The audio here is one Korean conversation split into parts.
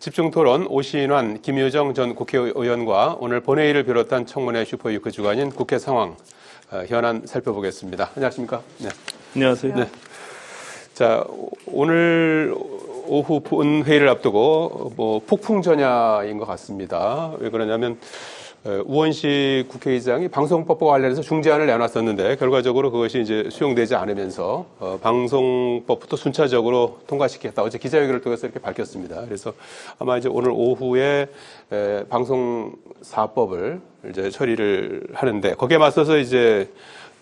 집중 토론 오신환, 김효정 전 국회의원과 오늘 본회의를 비롯한 청문회 슈퍼위크 주간인 국회 상황 어, 현안 살펴보겠습니다. 안녕하십니까? 네. 안녕하세요. 네. 자, 오늘 오후 본회의를 앞두고 뭐 폭풍 전야인 것 같습니다. 왜 그러냐면 어, 우원식 국회의장이 방송법과 관련해서 중재안을 내놨었는데 결과적으로 그것이 이제 수용되지 않으면서 어, 방송법부터 순차적으로 통과시키겠다. 어제 기자회견을 통해서 이렇게 밝혔습니다. 그래서 아마 이제 오늘 오후에 에, 방송사법을 이제 처리를 하는데 거기에 맞서서 이제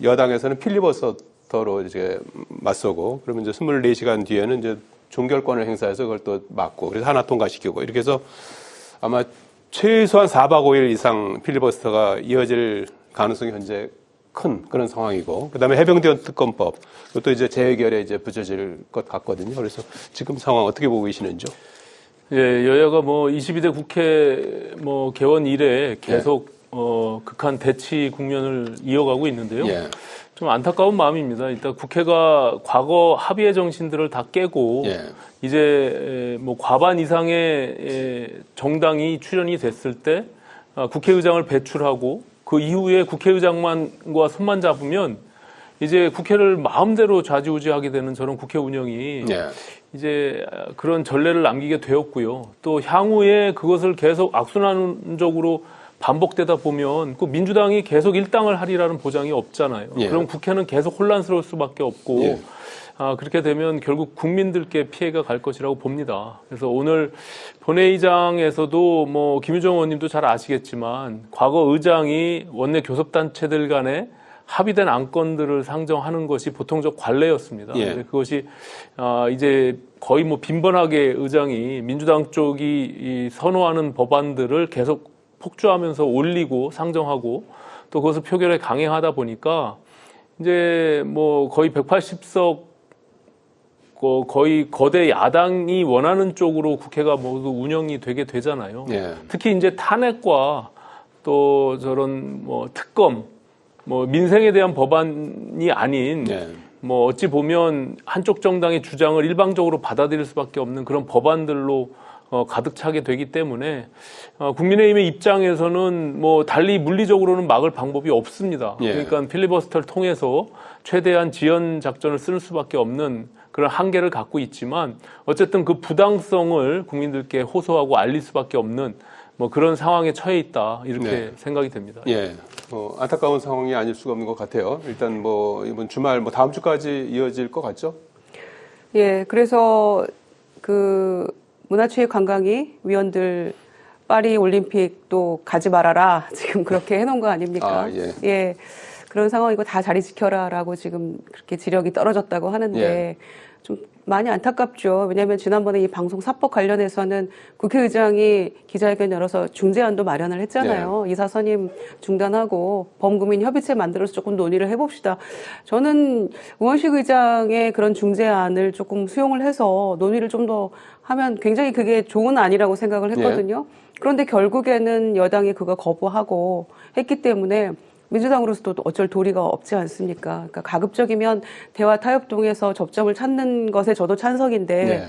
여당에서는 필리버스터로 이제 맞서고 그러면 이제 24시간 뒤에는 이제 종결권을 행사해서 그걸 또 막고 그래서 하나 통과시키고 이렇게 해서 아마 최소한 4박 5일 이상 필리버스터가 이어질 가능성이 현재 큰 그런 상황이고 그다음에 해병대원 특검법 그것도 이제 재해결에 이제 붙여질 것 같거든요. 그래서 지금 상황 어떻게 보고 계시는지요? 예, 여야가 뭐 22대 국회 뭐 개원 이래 계속 어, 극한 대치 국면을 이어가고 있는데요. 예. 좀 안타까운 마음입니다. 일단 국회가 과거 합의의 정신들을 다 깨고 예. 이제 뭐 과반 이상의 에, 정당이 출연이 됐을 때 아, 국회의장을 배출하고 그 이후에 국회의장만과 손만 잡으면 이제 국회를 마음대로 좌지우지하게 되는 저런 국회 운영이 예. 이제 그런 전례를 남기게 되었고요. 또 향후에 그것을 계속 악순환적으로 반복되다 보면 그 민주당이 계속 일당을 하리라는 보장이 없잖아요. 예. 그럼 국회는 계속 혼란스러울 수밖에 없고 예. 아, 그렇게 되면 결국 국민들께 피해가 갈 것이라고 봅니다. 그래서 오늘 본회의장에서도 뭐 김유정 의원님도 잘 아시겠지만 과거 의장이 원내 교섭단체들 간에 합의된 안건들을 상정하는 것이 보통적 관례였습니다. 예. 그것이 아, 이제 거의 뭐 빈번하게 의장이 민주당 쪽이 이 선호하는 법안들을 계속 폭주하면서 올리고 상정하고 또 그것을 표결에 강행하다 보니까 이제 뭐 거의 180석 거- 거의 거대 야당이 원하는 쪽으로 국회가 모두 운영이 되게 되잖아요. 예. 특히 이제 탄핵과 또 저런 뭐 특검 뭐 민생에 대한 법안이 아닌 예. 뭐 어찌 보면 한쪽 정당의 주장을 일방적으로 받아들일 수밖에 없는 그런 법안들로 어, 가득 차게 되기 때문에 어, 국민의힘의 입장에서는 뭐 달리 물리적으로는 막을 방법이 없습니다. 예. 그러니까 필리버스터를 통해서 최대한 지연 작전을 쓸 수밖에 없는 그런 한계를 갖고 있지만 어쨌든 그 부당성을 국민들께 호소하고 알릴 수밖에 없는 뭐 그런 상황에 처해 있다 이렇게 네. 생각이 됩니다. 예. 어, 안타까운 상황이 아닐 수가 없는 것 같아요. 일단 뭐 이번 주말 뭐 다음 주까지 이어질 것 같죠? 예, 그래서 그 문화체육관광위 위원들 파리 올림픽도 가지 말아라 지금 그렇게 해놓은 거 아닙니까? 아, 예. 그런 상황이고 다 자리 지켜라라고 지금 그렇게 지력이 떨어졌다고 하는데 예. 좀 많이 안타깝죠. 왜냐하면 지난번에 이 방송 사법 관련해서는 국회의장이 기자회견 열어서 중재안도 마련을 했잖아요. 네. 이사 선임 중단하고 범국민 협의체 만들어서 조금 논의를 해봅시다. 저는 우원식 의장의 그런 중재안을 조금 수용을 해서 논의를 좀 더 하면 굉장히 그게 좋은 안이라고 생각을 했거든요. 그런데 결국에는 여당이 그거 거부하고 했기 때문에 민주당으로서도 또 어쩔 도리가 없지 않습니까? 그러니까 가급적이면 대화 타협 통해서 접점을 찾는 것에 저도 찬성인데 네.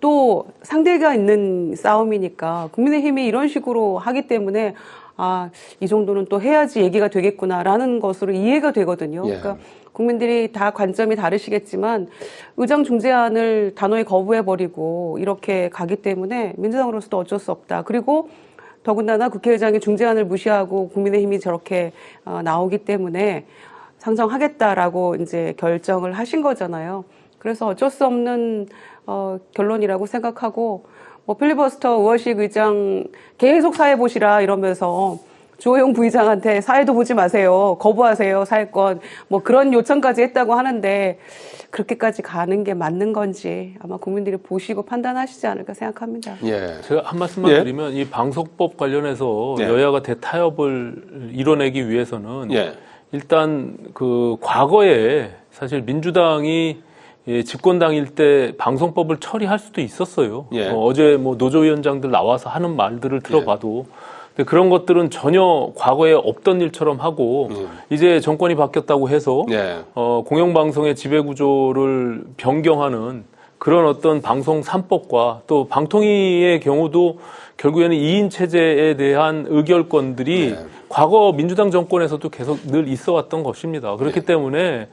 또 상대가 있는 싸움이니까 국민의힘이 이런 식으로 하기 때문에 아, 이 정도는 또 해야지 얘기가 되겠구나라는 것으로 이해가 되거든요. 예. 그러니까 국민들이 다 관점이 다르시겠지만 의장 중재안을 단호히 거부해버리고 이렇게 가기 때문에 민주당으로서도 어쩔 수 없다. 그리고 더군다나 국회의장이 중재안을 무시하고 국민의힘이 저렇게 어, 나오기 때문에 상정하겠다라고 이제 결정을 하신 거잖아요. 그래서 어쩔 수 없는 어, 결론이라고 생각하고 뭐 필리버스터 우원식 의장 계속 사회 보시라 이러면서 주호영 부의장한테 사회도 보지 마세요. 거부하세요. 사회권. 뭐 그런 요청까지 했다고 하는데 그렇게까지 가는 게 맞는 건지 아마 국민들이 보시고 판단하시지 않을까 생각합니다. 예. 제가 한 말씀만 예. 드리면 이 방송법 관련해서 네. 여야가 대타협을 이뤄내기 위해서는 예. 일단 그 과거에 사실 민주당이 예, 집권당일 때 방송법을 처리할 수도 있었어요. 예. 어, 제뭐 노조위원장들 나와서 하는 말들을 들어봐도 근데 그런 것들은 전혀 과거에 없던 일처럼 하고 음. 이제 정권이 바뀌었다고 해서 예. 어, 공영방송의 지배구조를 변경하는 그런 어떤 방송 3법과 또 방통위의 경우도 결국에는 2인 체제에 대한 의결권들이 네. 과거 민주당 정권에서도 계속 늘 있어 왔던 것입니다. 그렇기 때문에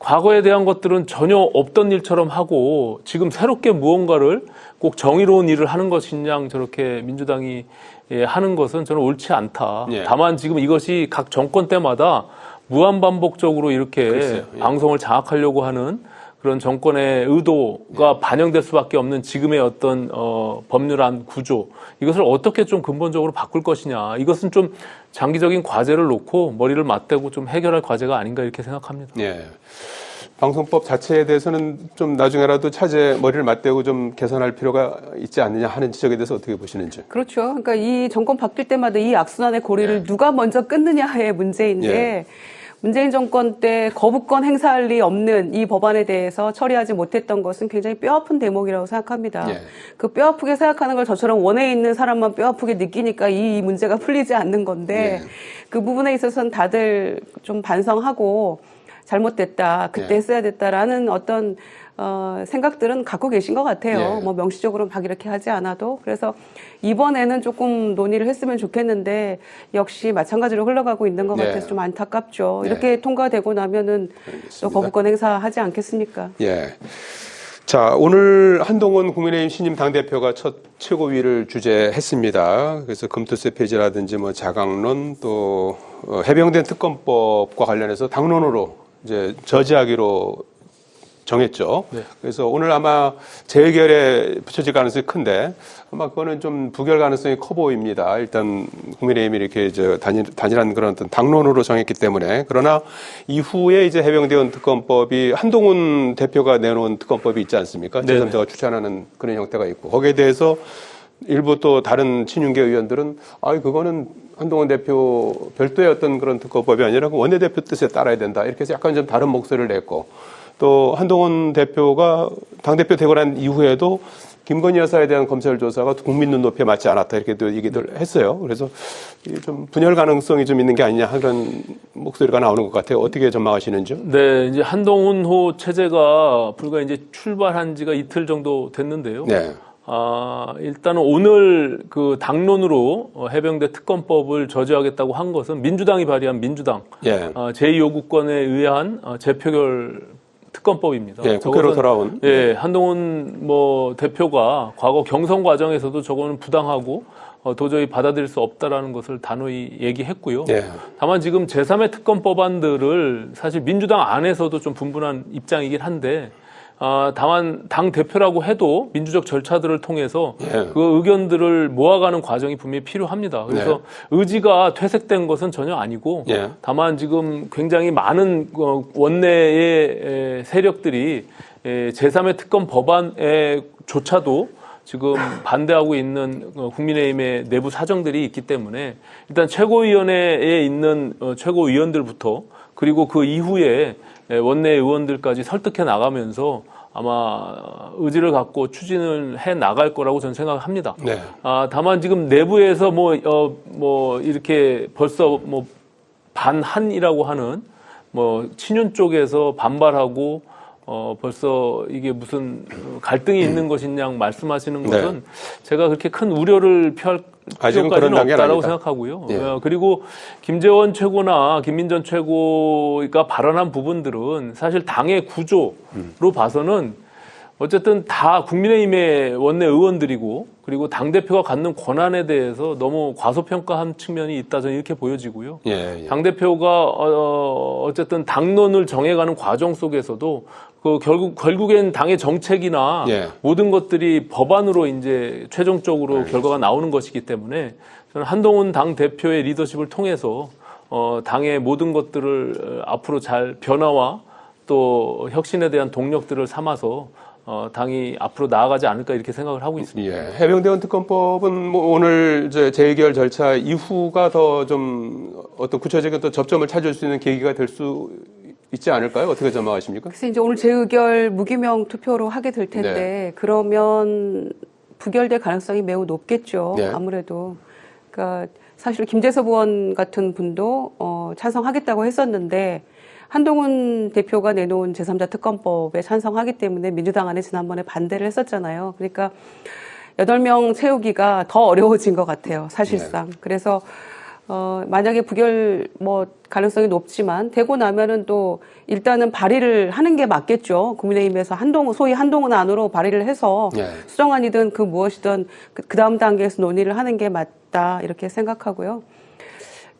과거에 대한 것들은 전혀 없던 일처럼 하고 지금 새롭게 무언가를 꼭 정의로운 일을 하는 것이냐 저렇게 민주당이 예, 하는 것은 저는 옳지 않다. 예. 다만 지금 이것이 각 정권 때마다 무한반복적으로 이렇게 예. 방송을 장악하려고 하는 그런 정권의 의도가 반영될 수밖에 없는 지금의 어떤 어, 법률안 구조 이것을 어떻게 좀 근본적으로 바꿀 것이냐 이것은 좀 장기적인 과제를 놓고 머리를 맞대고 좀 해결할 과제가 아닌가 이렇게 생각합니다. 예. 방송법 자체에 대해서는 좀 나중에라도 차제 머리를 맞대고 좀 개선할 필요가 있지 않느냐 하는 지적에 대해서 어떻게 보시는지. 그렇죠. 그러니까 이 정권 바뀔 때마다 이 악순환의 고리를 누가 먼저 끊느냐의 문제인데 예. 문재인 정권 때 거부권 행사할 리 없는 이 법안에 대해서 처리하지 못했던 것은 굉장히 뼈아픈 대목이라고 생각합니다. 예. 그 뼈아프게 생각하는 걸 저처럼 원에 있는 사람만 뼈아프게 느끼니까 이 문제가 풀리지 않는 건데 예. 그 부분에 있어서는 다들 좀 반성하고 잘못됐다. 그때 예. 했어야 됐다라는 어떤 어, 생각들은 갖고 계신 것 같아요. 예. 뭐 명시적으로 막 이렇게 하지 않아도 그래서 이번에는 조금 논의를 했으면 좋겠는데 역시 마찬가지로 흘러가고 있는 것 네. 같아서 좀 안타깝죠. 네. 이렇게 통과되고 나면은 또 알겠습니다. 거부권 행사하지 않겠습니까? 예. 자, 오늘 한동훈 국민의힘 신임 당대표가 첫 최고위를 주재했습니다. 그래서 금투세 폐지라든지 뭐 자강론 또 어, 해병대 특검법과 관련해서 당론으로 이제 저지하기로 정했죠. 네. 그래서 오늘 아마 재결에 붙여질 가능성이 큰데 아마 그거는 좀 부결 가능성이 커 보입니다. 일단 국민의힘이 이렇게 저 단일, 단일한 그런 어떤 당론으로 정했기 때문에 그러나 이후에 이제 해병대원 특검법이 한동훈 대표가 내놓은 특검법이 있지 않습니까? 네네. 제3자가 추천하는 그런 형태가 있고 거기에 대해서 일부 또 다른 친윤계 의원들은 아 그거는 한동훈 대표 별도의 어떤 그런 특검법이 아니라 그 원내대표 뜻에 따라야 된다 이렇게 해서 약간 좀 다른 목소리를 냈고 또 한동훈 대표가 당대표 되고 난 이후에도 김건희 여사에 대한 검찰 조사가 국민 눈높이에 맞지 않았다 이렇게 또 얘기들 했어요. 그래서 좀 분열 가능성이 좀 있는 게 아니냐 그런 목소리가 나오는 것 같아요. 어떻게 전망하시는지요? 네, 이제 한동훈호 체제가 불과 이제 출발한 지가 이틀 정도 됐는데요. 네. 아, 일단은 오늘 그 당론으로 어, 해병대 특검법을 저지하겠다고 한 것은 민주당이 발의한 민주당 예. 어, 제2요구권에 의한 어, 재표결 특검법입니다. 예, 국회로 돌아온. 예, 한동훈 뭐 대표가 과거 경선 과정에서도 저거는 부당하고 어, 도저히 받아들일 수 없다라는 것을 단호히 얘기했고요. 예. 다만 지금 제3의 특검 법안들을 사실 민주당 안에서도 좀 분분한 입장이긴 한데 아, 다만 당 대표라고 해도 민주적 절차들을 통해서 예. 그 의견들을 모아가는 과정이 분명히 필요합니다. 그래서 의지가 퇴색된 것은 전혀 아니고 예. 다만 지금 굉장히 많은 어, 원내의 에, 세력들이 에, 제3의 특검 법안에 조차도 지금 반대하고 있는 어, 국민의힘의 내부 사정들이 있기 때문에 일단 최고위원회에 있는 어, 최고위원들부터 그리고 그 이후에 에, 원내 의원들까지 설득해 나가면서 아마 의지를 갖고 추진을 해 나갈 거라고 저는 생각합니다. 네. 아, 다만 지금 내부에서 뭐, 어, 뭐, 이렇게 벌써 뭐, 반한이라고 하는 뭐, 친윤 쪽에서 반발하고 어, 벌써 이게 무슨 갈등이 있는 것이냐 말씀하시는 네. 것은 제가 그렇게 큰 우려를 표할 아직은 필요까지는 없다라고. 생각하고요. 예. 어, 그리고 김재원 최고나 김민전 최고가 발언한 부분들은 사실 당의 구조로 봐서는 어쨌든 다 국민의힘의 원내 의원들이고 그리고 당 대표가 갖는 권한에 대해서 너무 과소평가한 측면이 있다 저는 이렇게 보여지고요. 예. 예. 당 대표가 어, 어쨌든 당론을 정해가는 과정 속에서도 그 결국 결국엔 당의 정책이나 예. 모든 것들이 법안으로 이제 최종적으로 결과가 나오는 것이기 때문에 저는 한동훈 당 대표의 리더십을 통해서 어, 당의 모든 것들을 어, 앞으로 잘 변화와 또 혁신에 대한 동력들을 삼아서 어, 당이 앞으로 나아가지 않을까 이렇게 생각을 하고 있습니다. 예. 해병대원 특검법은 뭐 오늘 이제 재결 절차 이후가 더 좀 어떤 구체적인 또 접점을 찾을 수 있는 계기가 될 수 있지 않을까요? 어떻게 전망하십니까? 그래서 이제 오늘 재의결 무기명 투표로 하게 될 텐데 네. 그러면 부결될 가능성이 매우 높겠죠. 네. 아무래도 그러니까 사실 김재섭 의원 같은 분도 어, 찬성하겠다고 했었는데 한동훈 대표가 내놓은 제3자 특검법에 찬성하기 때문에 민주당 안에 지난번에 반대를 했었잖아요. 그러니까 여덟 명 채우기가 더 어려워진 것 같아요. 사실상. 그래서 어, 만약에 부결 뭐 가능성이 높지만 되고 나면은 또 일단은 발의를 하는 게 맞겠죠. 국민의힘에서 한동훈 소위 한동훈 안으로 발의를 해서 예. 수정안이든 그 무엇이든 그, 그 다음 단계에서 논의를 하는 게 맞다 이렇게 생각하고요.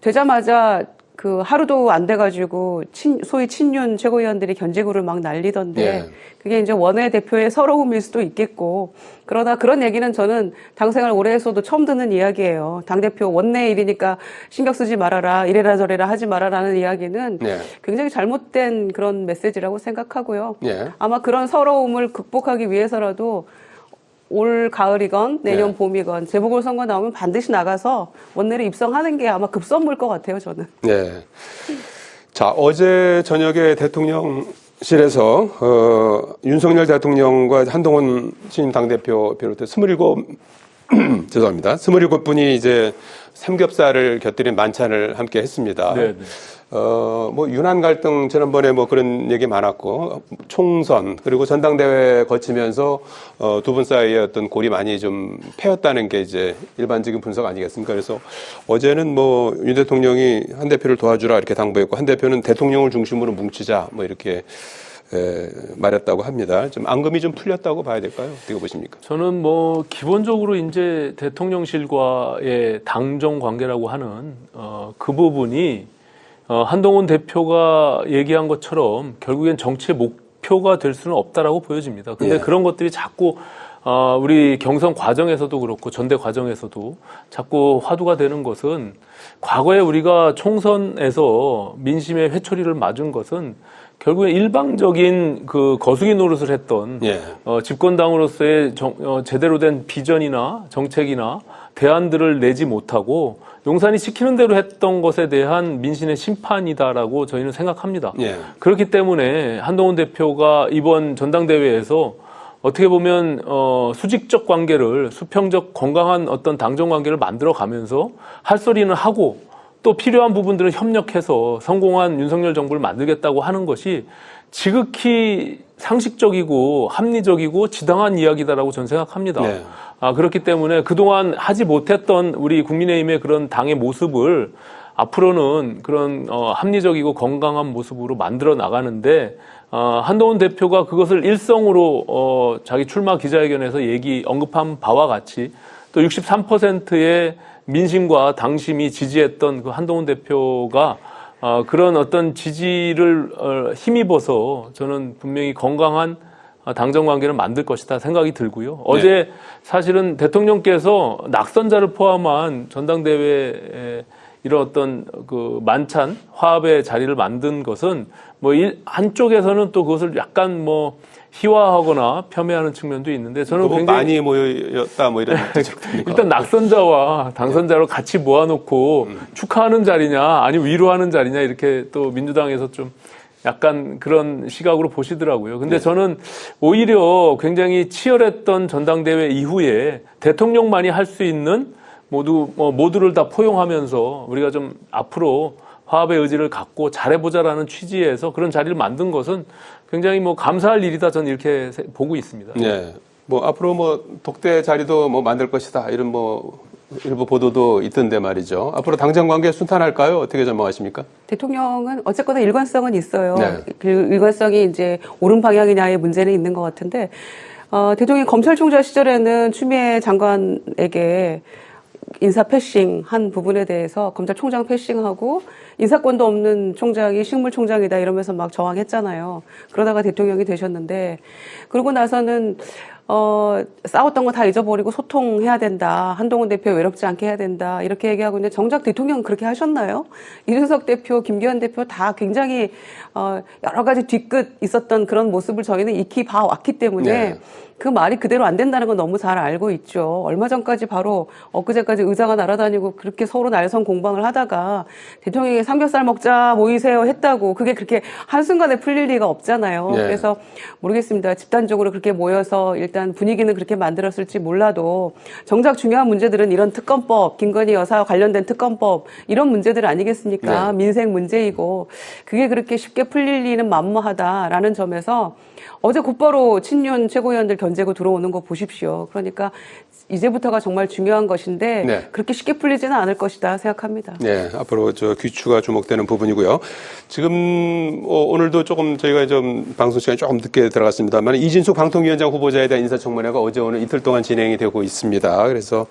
되자마자 그 하루도 안 돼가지고 친, 소위 친윤 최고위원들이 견제구를 막 날리던데 예. 그게 이제 원외 대표의 서러움일 수도 있겠고 그러나 그런 얘기는 저는 당생활 오래 했어도 처음 듣는 이야기예요. 당 대표 원내 일이니까 신경 쓰지 말아라 이래라 저래라 하지 말아라는 이야기는 예. 굉장히 잘못된 그런 메시지라고 생각하고요. 예. 아마 그런 서러움을 극복하기 위해서라도 올 가을이건 내년 네. 봄이건 재보궐 선거 나오면 반드시 나가서 원내를 입성하는 게 아마 급선무일 것 같아요, 저는. 네. 자, 어제 저녁에 대통령실에서 어, 윤석열 대통령과 한동훈 신임 당 대표 비롯해 27 죄송합니다. 27분이 이제 삼겹살을 곁들인 만찬을 함께 했습니다. 네, 네. 어, 뭐, 유난 갈등, 지난번에 뭐 그런 얘기 많았고, 총선, 그리고 전당대회 거치면서, 어, 두 분 사이에 어떤 골이 많이 좀 패였다는 게 이제 일반적인 분석 아니겠습니까? 그래서 어제는 뭐, 윤 대통령이 한 대표를 도와주라 이렇게 당부했고, 한 대표는 대통령을 중심으로 뭉치자 뭐 이렇게, 에, 말했다고 합니다. 좀 앙금이 좀 풀렸다고 봐야 될까요? 어떻게 보십니까? 저는 뭐 기본적으로 이제 대통령실과의 당정 관계라고 하는 어, 그 부분이 어, 한동훈 대표가 얘기한 것처럼 결국엔 정치의 목표가 될 수는 없다라고 보여집니다. 근데 예. 그런 것들이 자꾸 어, 우리 경선 과정에서도 그렇고 전대 과정에서도 자꾸 화두가 되는 것은 과거에 우리가 총선에서 민심의 회초리를 맞은 것은 결국에 일방적인 그 거수기 노릇을 했던 예. 어, 집권당으로서의 정- 어, 제대로 된 비전이나 정책이나 대안들을 내지 못하고 용산이 시키는 대로 했던 것에 대한 민심의 심판이다라고 저희는 생각합니다. 예. 그렇기 때문에 한동훈 대표가 이번 전당대회에서 어떻게 보면 어, 수직적 관계를 수평적 건강한 어떤 당정 관계를 만들어 가면서 할 소리는 하고 또 필요한 부분들은 협력해서 성공한 윤석열 정부를 만들겠다고 하는 것이 지극히 상식적이고 합리적이고 지당한 이야기다라고 저는 생각합니다. 네. 아, 그렇기 때문에 그동안 하지 못했던 우리 국민의힘의 그런 당의 모습을 앞으로는 그런 어, 합리적이고 건강한 모습으로 만들어 나가는데 어, 한동훈 대표가 그것을 일성으로 어, 자기 출마 기자회견에서 얘기 언급한 바와 같이 또 63%의 민심과 당심이 지지했던 그 한동훈 대표가 어, 그런 어떤 지지를 어, 힘입어서 저는 분명히 건강한 어, 당정 관계를 만들 것이다 생각이 들고요. 어제 사실은 대통령께서 낙선자를 포함한 전당대회에 이런 어떤 그 만찬 화합의 자리를 만든 것은 뭐 일- 한쪽에서는 또 그것을 약간 뭐 희화하거나 폄훼하는 측면도 있는데 저는 굉장히 많이 모였다 뭐 이런 일단 낙선자와 당선자로 같이 모아놓고 축하하는 자리냐 아니면 위로하는 자리냐 이렇게 또 민주당에서 좀 약간 그런 시각으로 보시더라고요. 근데 저는 오히려 굉장히 치열했던 전당대회 이후에 대통령만이 할 수 있는 모두 뭐 모두를 다 포용하면서 우리가 좀 앞으로 화합의 의지를 갖고 잘해보자라는 취지에서 그런 자리를 만든 것은 굉장히 뭐 감사할 일이다 저는 이렇게 세- 보고 있습니다. 네. 뭐 앞으로 뭐 독대 자리도 뭐 만들 것이다 이런 뭐 일부 보도도 있던데 말이죠. 앞으로 당정 관계 순탄할까요? 어떻게 전망하십니까? 대통령은 어쨌거나 일관성은 있어요. 네. 그 일관성이 이제 옳은 방향이냐의 문제는 있는 것 같은데, 어, 대통령이 검찰총장 시절에는 추미애 장관에게 인사 패싱 한 부분에 대해서 검찰총장 패싱하고 인사권도 없는 총장이 식물총장이다 이러면서 막 저항했잖아요. 그러다가 대통령이 되셨는데 그러고 나서는 어, 싸웠던 거 다 잊어버리고 소통해야 된다. 한동훈 대표 외롭지 않게 해야 된다. 이렇게 얘기하고 있는데 정작 대통령은 그렇게 하셨나요? 이준석 대표, 김기현 대표 다 굉장히 어, 여러 가지 뒤끝 있었던 그런 모습을 저희는 익히 봐왔기 때문에 네. 그 말이 그대로 안 된다는 건 너무 잘 알고 있죠. 얼마 전까지 바로 엊그제까지 의자가 날아다니고 그렇게 서로 날선 공방을 하다가 대통령이 삼겹살 먹자 모이세요 했다고 그게 그렇게 한순간에 풀릴 리가 없잖아요. 네. 그래서 모르겠습니다. 집단적으로 그렇게 모여서 일단 분위기는 그렇게 만들었을지 몰라도 정작 중요한 문제들은 이런 특검법, 김건희 여사와 관련된 특검법 이런 문제들 아니겠습니까? 민생 문제이고 그게 그렇게 쉽게 풀릴 리는 만무하다라는 점에서 어제 곧바로 친윤 최고위원들 견제고 들어오는 거 보십시오. 그러니까 이제부터가 정말 중요한 것인데 네. 그렇게 쉽게 풀리지는 않을 것이다 생각합니다. 네, 앞으로 저 귀추가 주목되는 부분이고요. 지금 어, 오늘도 조금 저희가 좀 방송 시간이 조금 늦게 들어갔습니다만 이진숙 방통위원장 후보자에 대한 인사청문회가 어제 오늘 이틀 동안 진행이 되고 있습니다. 그래서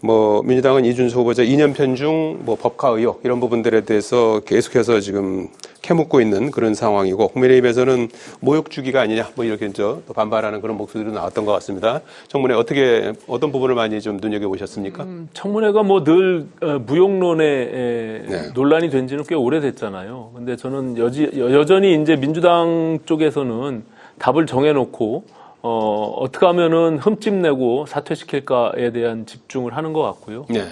뭐 민주당은 이준석 후보자 2년 편중 뭐 법카 의혹 이런 부분들에 대해서 계속해서 지금 캐묻고 있는 그런 상황이고 국민의힘에서는 모욕 주기가 아 니냐 뭐 이렇게 저 반발하는 그런 목소리도 나왔던 것 같습니다. 청문회 어떻게 어떤 부분을 많이 좀 눈여겨 보셨습니까? 청문회가 뭐 늘 무용론에 에, 네. 논란이 된 지는 꽤 오래됐잖아요. 근데 저는 여지, 여- 여전히 이제 민주당 쪽에서는 답을 정해놓고 어, 어떻게 하면은 흠집내고 사퇴시킬까에 대한 집중을 하는 것 같고요. 네.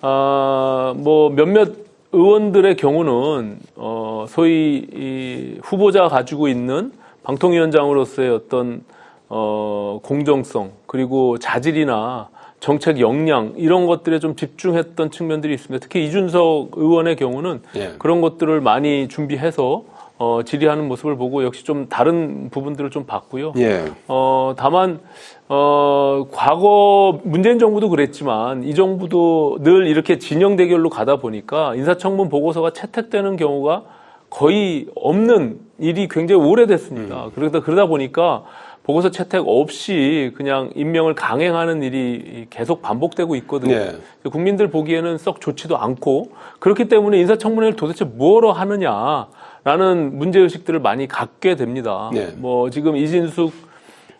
아, 뭐 몇몇 의원들의 경우는 어, 소위 이 후보자가 가지고 있는 방통위원장으로서의 어떤 어, 공정성 그리고 자질이나 정책 역량 이런 것들에 좀 집중했던 측면들이 있습니다. 특히 이준석 의원의 경우는 예. 그런 것들을 많이 준비해서 어, 질의하는 모습을 보고 역시 좀 다른 부분들을 좀 봤고요. 예. 어, 다만, 어, 과거 문재인 정부도 그랬지만 이 정부도 늘 이렇게 진영 대결로 가다 보니까 인사청문 보고서가 채택되는 경우가 거의 없는 일이 굉장히 오래됐습니다. 그러다, 그러다 보니까 보고서 채택 없이 그냥 임명을 강행하는 일이 계속 반복되고 있거든요. 네. 국민들 보기에는 썩 좋지도 않고 그렇기 때문에 인사청문회를 도대체 뭐로 하느냐라는 문제의식들을 많이 갖게 됩니다. 네. 뭐 지금 이진숙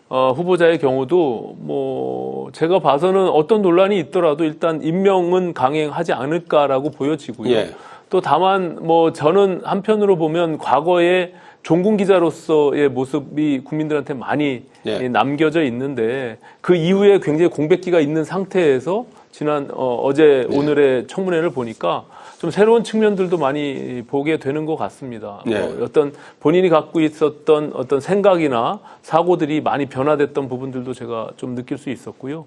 어, 후보자의 경우도 뭐 제가 봐서는 어떤 논란이 있더라도 일단 임명은 강행하지 않을까라고 보여지고요. 예. 또 다만 뭐 저는 한편으로 보면 과거에 종군 기자로서의 모습이 국민들한테 많이 예. 남겨져 있는데 그 이후에 굉장히 공백기가 있는 상태에서 지난 어, 제 예. 오늘의 청문회를 보니까 좀 새로운 측면들도 많이 보게 되는 것 같습니다. 예. 어, 어떤 본인이 갖고 있었던 어떤 생각이나 사고들이 많이 변화됐던 부분들도 제가 좀 느낄 수 있었고요.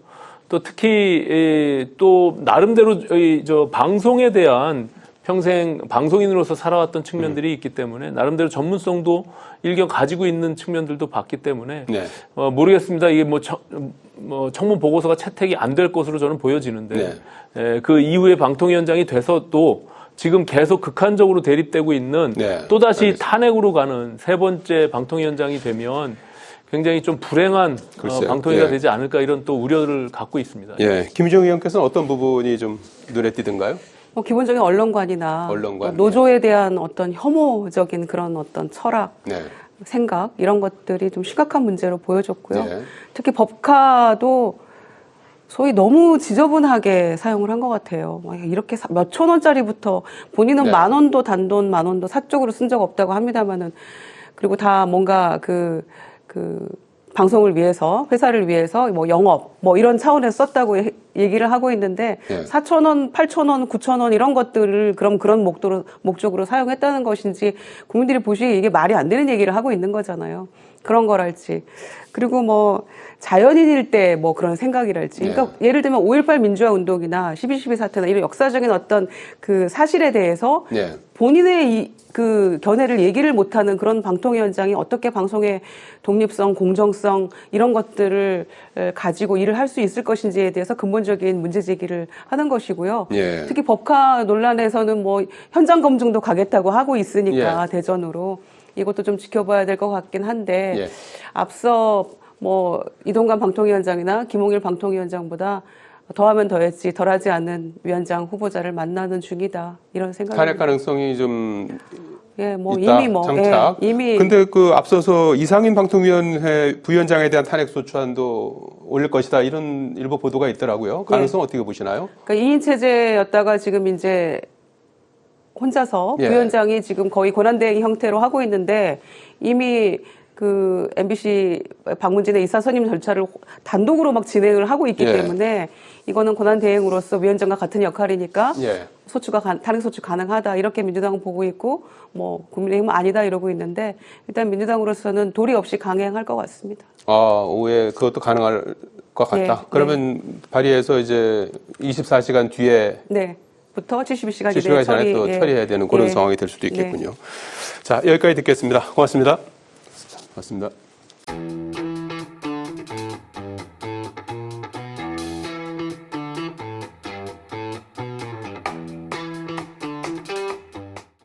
또 특히 에, 또 나름대로 이, 저 방송에 대한 평생 방송인으로서 살아왔던 측면들이 있기 때문에 나름대로 전문성도 일견 가지고 있는 측면들도 봤기 때문에 네. 어, 모르겠습니다. 이게 뭐, 청, 뭐 청문 보고서가 채택이 안 될 것으로 저는 보여지는데 네. 에, 그 이후에 방통위원장이 돼서도 지금 계속 극한적으로 대립되고 있는 네, 또다시 알겠습니다. 탄핵으로 가는 세 번째 방통위원장이 되면 굉장히 좀 불행한 어. 방통위가 예. 되지 않을까 이런 또 우려를 갖고 있습니다. 예. 김희정 의원께서는 어떤 부분이 좀 눈에 띄든가요? 뭐 기본적인 언론관이나 언론관, 또 노조에 대한 어떤 혐오적인 그런 어떤 철학, 네. 생각 이런 것들이 좀 심각한 문제로 보여졌고요. 네. 특히 법카도 소위 너무 지저분하게 사용을 한 것 같아요. 막 이렇게 몇 천 원짜리부터 본인은 네. 만 원도 단돈 만 원도 사적으로 쓴 적 없다고 합니다만은 그리고 다 뭔가 그, 그 방송을 위해서 회사를 위해서 뭐 영업 뭐 이런 차원에서 썼다고 해- 얘기를 하고 있는데 네. 4천 원, 8천 원, 9천 원 이런 것들을 그럼 그런 목적으로 목적으로 사용했다는 것인지 국민들이 보시기에 이게 말이 안 되는 얘기를 하고 있는 거잖아요. 그런 거랄지. 그리고 뭐 자연인일 때 뭐 그런 생각이랄지. 그러니까 예를 들면 5.18 민주화 운동이나 12.12 사태나 이런 역사적인 어떤 그 사실에 대해서 네. 본인의 이, 그 견해를 얘기를 못하는 그런 방통위 원장이 어떻게 방송의 독립성, 공정성 이런 것들을 에, 가지고 일을 할 수 있을 것인지에 대해서 근본적인 문제 제기를 하는 것이고요. 예. 특히 법카 논란에서는 뭐 현장 검증도 가겠다고 하고 있으니까 예. 대전으로 이것도 좀 지켜봐야 될 것 같긴 한데 예. 앞서 뭐 이동관 방통위원장이나 김홍일 방통위원장보다 더하면 더했지 덜하지 않은 위원장 후보자를 만나는 중이다 이런 생각이 탄핵 가능성이 좀 예, 뭐 있다. 이미 뭐 장착. 예, 이미 근데 그 앞서서 이상인 방통위원회 부위원장에 대한 탄핵 소추안도 올릴 것이다 이런 일부 보도가 있더라고요. 가능성 어떻게 보시나요? 그러니까 2인 체제였다가 지금 이제 혼자서 예. 부위원장이 지금 거의 권한대행 형태로 하고 있는데 이미 그 MBC 방문진의 이사 선임 절차를 단독으로 막 진행을 하고 있기 예. 때문에 이거는 권한 대행으로서 위원장과 같은 역할이니까 예. 소추가 가, 탄핵 소추 가능하다 이렇게 민주당은 보고 있고 뭐 국민의힘은 아니다 이러고 있는데 일단 민주당으로서는 도리 없이 강행할 것 같습니다. 아, 오후에 그것도 가능할 것 같다. 네, 그러면 발의해서 이제 24시간 뒤에 네. 부터 72시간 70시간 이내에 전에 또 예. 처리해야 되는 그런 예. 상황이 될 수도 있겠군요. 자, 여기까지 듣겠습니다. 고맙습니다. 고맙습니다.